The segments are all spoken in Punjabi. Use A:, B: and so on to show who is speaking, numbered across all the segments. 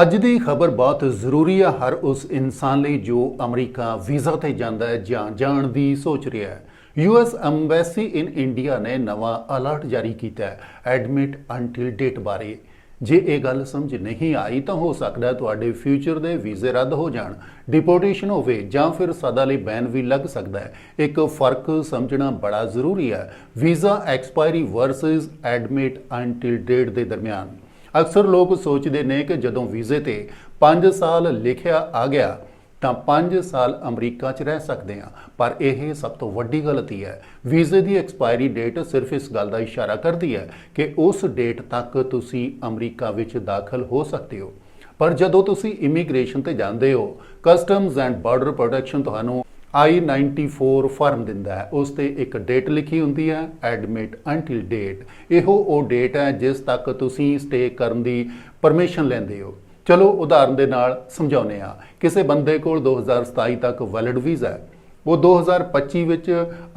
A: ਅੱਜ ਦੀ ਖਬਰ ਬਹੁਤ ਜ਼ਰੂਰੀ ਹੈ ਹਰ ਉਸ ਇਨਸਾਨ ਲਈ ਜੋ ਅਮਰੀਕਾ ਵੀਜ਼ਾ ਤੇ ਜਾਂਦਾ ਹੈ ਜਾਂ ਜਾਣ ਦੀ ਸੋਚ ਰਿਹਾ ਹੈ। ਯੂਐਸ ਐਮਬੈਸੀ ਇਨ ਇੰਡੀਆ ਨੇ ਨਵਾਂ ਅਲਰਟ ਜਾਰੀ ਕੀਤਾ ਹੈ, ਐਡਮਿਟ ਅੰਟਿਲ ਡੇਟ ਬਾਰੇ। ਜੇ ਇਹ ਗੱਲ ਸਮਝ ਨਹੀਂ ਆਈ ਤਾਂ ਹੋ ਸਕਦਾ ਹੈ ਤੁਹਾਡੇ ਫਿਊਚਰ ਦੇ ਵੀਜ਼ੇ ਰੱਦ ਹੋ ਜਾਣ, ਡਿਪੋਰਟੇਸ਼ਨ ਹੋਵੇ ਜਾਂ ਫਿਰ ਸਦਾ ਲਈ ਬੈਨ ਵੀ ਲੱਗ ਸਕਦਾ ਹੈ। ਇੱਕ ਫ਼ਰਕ ਸਮਝਣਾ ਬੜਾ ਜ਼ਰੂਰੀ ਹੈ, visa expiry versus admit until date ਦੇ ਦਰਮਿਆਨ। ਅਕਸਰ ਲੋਕ ਸੋਚਦੇ ਨੇ ਕਿ ਜਦੋਂ ਵੀਜ਼ੇ ਤੇ 5 ਸਾਲ ਲਿਖਿਆ ਆ ਗਿਆ, ਤਾਂ 5 ਸਾਲ ਅਮਰੀਕਾ 'ਚ ਰਹਿ ਸਕਦੇ ਹਾਂ। ਪਰ ਇਹ ਸਭ ਤੋਂ ਵੱਡੀ ਗਲਤੀ ਹੈ। ਵੀਜ਼ੇ ਦੀ ਐਕਸਪਾਇਰੀ ਡੇਟ ਸਿਰਫ ਇਸ ਗੱਲ ਦਾ ਇਸ਼ਾਰਾ ਕਰਦੀ ਹੈ ਕਿ ਉਸ ਡੇਟ ਤੱਕ ਤੁਸੀਂ ਅਮਰੀਕਾ ਵਿੱਚ ਦਾਖਲ ਹੋ ਸਕਦੇ ਹੋ। ਪਰ ਜਦੋਂ ਤੁਸੀਂ ਇਮੀਗ੍ਰੇਸ਼ਨ ਤੇ ਜਾਂਦੇ ਹੋ, ਕਸਟਮਜ਼ ਐਂਡ ਬਾਰਡਰ ਪ੍ਰੋਟੈਕਸ਼ਨ ਤੁਹਾਨੂੰ I-94 ਫਾਰਮ ਦਿੰਦਾ ਹੈ। ਉਸ ਤੇ ਇੱਕ ਡੇਟ ਲਿਖੀ ਹੁੰਦੀ ਹੈ ਐਡਮਿਟ ਅੰਟਿਲ ਡੇਟ ਇਹੋ ਉਹ ਡੇਟ ਹੈ ਜਿਸ ਤੱਕ ਤੁਸੀਂ ਸਟੇ ਕਰਨ ਦੀ ਪਰਮਿਸ਼ਨ ਲੈਂਦੇ ਹੋ। ਚਲੋ ਉਦਾਹਰਨ ਦੇ ਨਾਲ ਸਮਝਾਉਂਦੇ ਆ ਕਿਸੇ ਬੰਦੇ ਕੋਲ 2027 ਤੱਕ ਵੈਲਿਡ ਵੀਜ਼ਾ ਹੈ। ਉਹ 2025 ਵਿੱਚ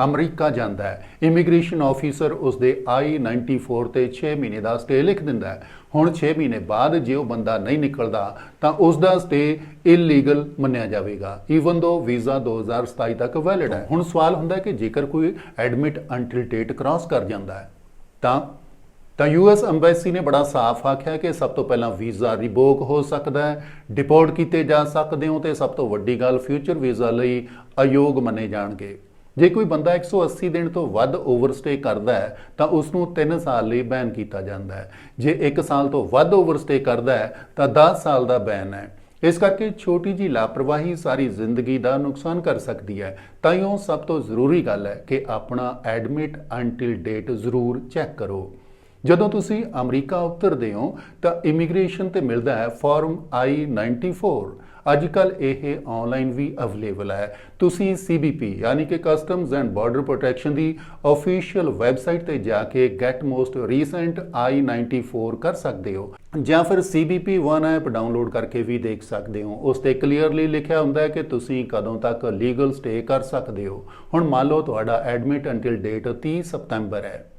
A: ਅਮਰੀਕਾ ਜਾਂਦਾ ਹੈ। ਇਮੀਗ੍ਰੇਸ਼ਨ ਆਫੀਸਰ ਉਸ ਦੇ I-94 ਤੇ 6 ਮਹੀਨੇ ਦਾ ਸਟੇ ਲਿਖ ਦਿੰਦਾ ਹੈ। ਹੁਣ 6 ਮਹੀਨੇ ਬਾਅਦ ਜੇ ਉਹ ਬੰਦਾ ਨਹੀਂ ਨਿਕਲਦਾ, ਤਾਂ ਉਸ ਦਾ ਸਟੇ ਇਲੀਗਲ ਮੰਨਿਆ ਜਾਵੇਗਾ ਈਵਨ ਦੋ ਵੀਜ਼ਾ 2027 ਤੱਕ ਵੈਲਿਡ ਹੈ। ਹੁਣ ਸਵਾਲ ਹੁੰਦਾ ਹੈ ਕਿ ਜੇਕਰ ਕੋਈ ਐਡਮਿਟ ਅੰਟਿਲ ਡੇਟ ਕ੍ਰਾਸ ਕਰ ਜਾਂਦਾ ਹੈ, ਤਾਂ ਤਾਂ ਯੂਐਸ ਐਮਬੈਸੀ ਨੇ ਬੜਾ ਸਾਫ਼ ਆਖਿਆ ਕਿ ਸਭ ਤੋਂ ਪਹਿਲਾਂ ਵੀਜ਼ਾ ਰਿਬੋਕ ਹੋ ਸਕਦਾ ਹੈ, ਡਿਪੋਰਟ ਕੀਤੇ ਜਾ ਸਕਦੇ ਹੋ ਤੇ ਸਭ ਤੋਂ ਵੱਡੀ ਗੱਲ ਫਿਊਚਰ ਵੀਜ਼ਾ ਲਈ ਅਯੋਗ ਮੰਨੇ ਜਾਣਗੇ। ਜੇ ਕੋਈ ਬੰਦਾ 180 ਦਿਨ ਤੋਂ ਵੱਧ ਓਵਰਸਟੇ ਕਰਦਾ ਹੈ, ਤਾਂ ਉਸ ਨੂੰ 3 ਸਾਲ ਲਈ ਬੈਨ ਕੀਤਾ ਜਾਂਦਾ ਹੈ। ਜੇ 1 ਸਾਲ ਤੋਂ ਵੱਧ ਓਵਰਸਟੇ ਕਰਦਾ ਹੈ, ਤਾਂ 10 ਸਾਲ ਦਾ ਬੈਨ ਹੈ। ਇਸ ਕਰਕੇ ਛੋਟੀ ਜੀ ਲਾਪਰਵਾਹੀ ਸਾਰੀ ਜ਼ਿੰਦਗੀ ਦਾ ਨੁਕਸਾਨ ਕਰ ਸਕਦੀ ਹੈ। ਤਾਂ ਇਹ ਸਭ ਤੋਂ ਜ਼ਰੂਰੀ ਗੱਲ ਹੈ ਕਿ ਆਪਣਾ ਐਡਮਿਟ ਅੰਟਿਲ ਡੇਟ ਜ਼ਰੂਰ ਚੈੱਕ ਕਰੋ। ਜਦੋਂ ਤੁਸੀਂ ਅਮਰੀਕਾ ਉਤਰਦੇ ਹੋ, ਤਾਂ ਇਮੀਗ੍ਰੇਸ਼ਨ ਤੇ ਮਿਲਦਾ ਹੈ ਫਾਰਮ I-94 ਅੱਜ ਕੱਲ ਇਹ ਆਨਲਾਈਨ ਵੀ ਅਵੇਲੇਬਲ ਹੈ। ਤੁਸੀਂ CBP ਯਾਨੀ ਕਿ ਕਸਟਮਜ਼ ਐਂਡ ਬਾਰਡਰ ਪ੍ਰੋਟੈਕਸ਼ਨ ਦੀ ਅਫੀਸ਼ੀਅਲ ਵੈਬਸਾਈਟ ਤੇ ਜਾ ਕੇ ਗੈਟ ਮੋਸਟ ਰੀਸੈਂਟ I-94 ਕਰ ਸਕਦੇ ਹੋ। ਜਾਂ ਫਿਰ CBP One ਐਪ ਡਾਊਨਲੋਡ ਕਰਕੇ ਵੀ ਦੇਖ ਸਕਦੇ ਹੋ। ਉਸ ਤੇ ਕਲੀਅਰਲੀ ਲਿਖਿਆ ਹੁੰਦਾ ਹੈ ਕਿ ਤੁਸੀਂ ਕਦੋਂ ਤੱਕ ਲੀਗਲ ਸਟੇ ਕਰ ਸਕਦੇ ਹੋ। ਹੁਣ ਮੰਨ ਲਓ ਤੁਹਾਡਾ ਐਡਮਿਟ ਅੰਟਿਲ ਡੇਟ 30 ਸਤੰਬਰ ਹੈ।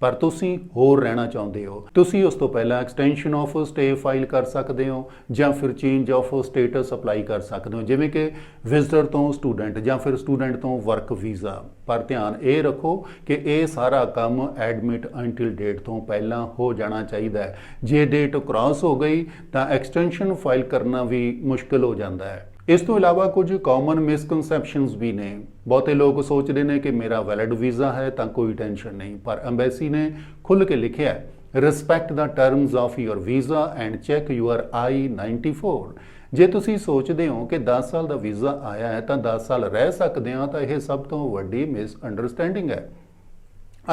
A: ਪਰ ਤੁਸੀਂ ਹੋਰ ਰਹਿਣਾ ਚਾਹੁੰਦੇ ਹੋ। ਤੁਸੀਂ ਉਸ ਤੋਂ ਪਹਿਲਾਂ ਐਕਸਟੈਂਸ਼ਨ ਆਫ ਸਟੇ ਫਾਈਲ ਕਰ ਸਕਦੇ ਹੋ ਜਾਂ ਫਿਰ ਚੇਂਜ ਆਫ ਸਟੇਟਸ ਅਪਲਾਈ ਕਰ ਸਕਦੇ ਹੋ। ਜਿਵੇਂ ਕਿ ਵਿਜ਼ਟਰ ਤੋਂ ਸਟੂਡੈਂਟ ਜਾਂ ਫਿਰ ਸਟੂਡੈਂਟ ਤੋਂ ਵਰਕ ਵੀਜ਼ਾ ਪਰ ਧਿਆਨ ਇਹ ਰੱਖੋ ਕਿ ਇਹ ਸਾਰਾ ਕੰਮ ਐਡਮਿਟ ਅੰਟਿਲ ਡੇਟ ਤੋਂ ਪਹਿਲਾਂ ਹੋ ਜਾਣਾ ਚਾਹੀਦਾ ਹੈ। ਜੇ ਡੇਟ ਕ੍ਰਾਸ ਹੋ ਗਈ ਤਾਂ ਐਕਸਟੈਂਸ਼ਨ ਫਾਈਲ ਕਰਨਾ ਵੀ ਮੁਸ਼ਕਲ ਹੋ ਜਾਂਦਾ ਹੈ। ਇਸ ਤੋਂ ਇਲਾਵਾ ਕੁਝ ਕਾਮਨ ਮਿਸਕਨਸੈਪਸ਼ਨਸ ਵੀ ਨੇ। ਬਹੁਤੇ ਲੋਕ ਸੋਚਦੇ ਨੇ ਕਿ ਮੇਰਾ ਵੈਲਿਡ ਵੀਜ਼ਾ ਹੈ ਤਾਂ ਕੋਈ ਟੈਨਸ਼ਨ ਨਹੀਂ, ਪਰ ਐਮਬੈਸੀ ਨੇ ਖੁੱਲ੍ਹ ਕੇ ਲਿਖਿਆ respect the terms of your visa and check your I-94 ਜੇ ਤੁਸੀਂ ਸੋਚਦੇ ਹੋ ਕਿ 10 ਸਾਲ ਦਾ ਵੀਜ਼ਾ ਆਇਆ ਹੈ ਤਾਂ 10 ਸਾਲ ਰਹਿ ਸਕਦੇ ਹਾਂ ਤਾਂ ਇਹ ਸਭ ਤੋਂ ਵੱਡੀ ਮਿਸ ਅੰਡਰਸਟੈਂਡਿੰਗ ਹੈ।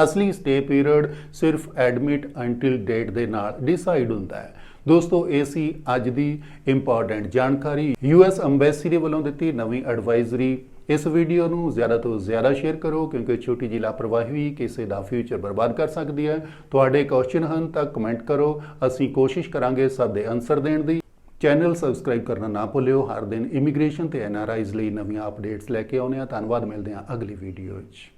A: ਅਸਲੀ ਸਟੇ ਪੀਰੀਅਡ ਸਿਰਫ ਐਡਮਿਟ ਅੰਟਿਲ ਡੇਟ ਦੇ ਨਾਲ ਡਿਸਾਈਡ ਹੁੰਦਾ ਹੈ। ਦੋਸਤੋ, ਇਹ ਸੀ ਅੱਜ ਦੀ ਇੰਪੋਰਟੈਂਟ ਜਾਣਕਾਰੀ। ਯੂਐਸ ਐਮਬੈਸੀ ਦੇ ਵੱਲੋਂ ਦਿੱਤੀ ਨਵੀਂ ਐਡਵਾਈਜ਼ਰੀ ਇਸ ਵੀਡੀਓ ਨੂੰ ਜ਼ਿਆਦਾ ਤੋਂ ਜ਼ਿਆਦਾ ਸ਼ੇਅਰ ਕਰੋ, ਕਿਉਂਕਿ ਛੋਟੀ ਜਿਹੀ ਲਾਪਰਵਾਹੀ ਵੀ ਕਿਸੇ ਦਾ ਫਿਊਚਰ ਬਰਬਾਦ ਕਰ ਸਕਦੀ ਹੈ। ਤੁਹਾਡੇ ਕੁਐਸਚਨ ਹਨ ਤਾਂ ਕਮੈਂਟ ਕਰੋ। ਅਸੀਂ ਕੋਸ਼ਿਸ਼ ਕਰਾਂਗੇ ਸਭ ਦੇ ਆਨਸਰ ਦੇਣ ਦੀ। ਚੈਨਲ ਸਬਸਕ੍ਰਾਈਬ ਕਰਨਾ ਨਾ ਭੁੱਲਿਓ। ਹਰ ਦਿਨ ਇਮੀਗ੍ਰੇਸ਼ਨ ਤੇ ਐਨਆਰਆਈਜ਼ ਲਈ ਨਵੀਆਂ ਅਪਡੇਟਸ ਲੈ ਕੇ ਆਉਂਦੇ ਹਾਂ। ਧੰਨਵਾਦ, ਮਿਲਦੇ ਹਾਂ ਅਗਲੀ ਵੀਡੀਓ ਵਿੱਚ।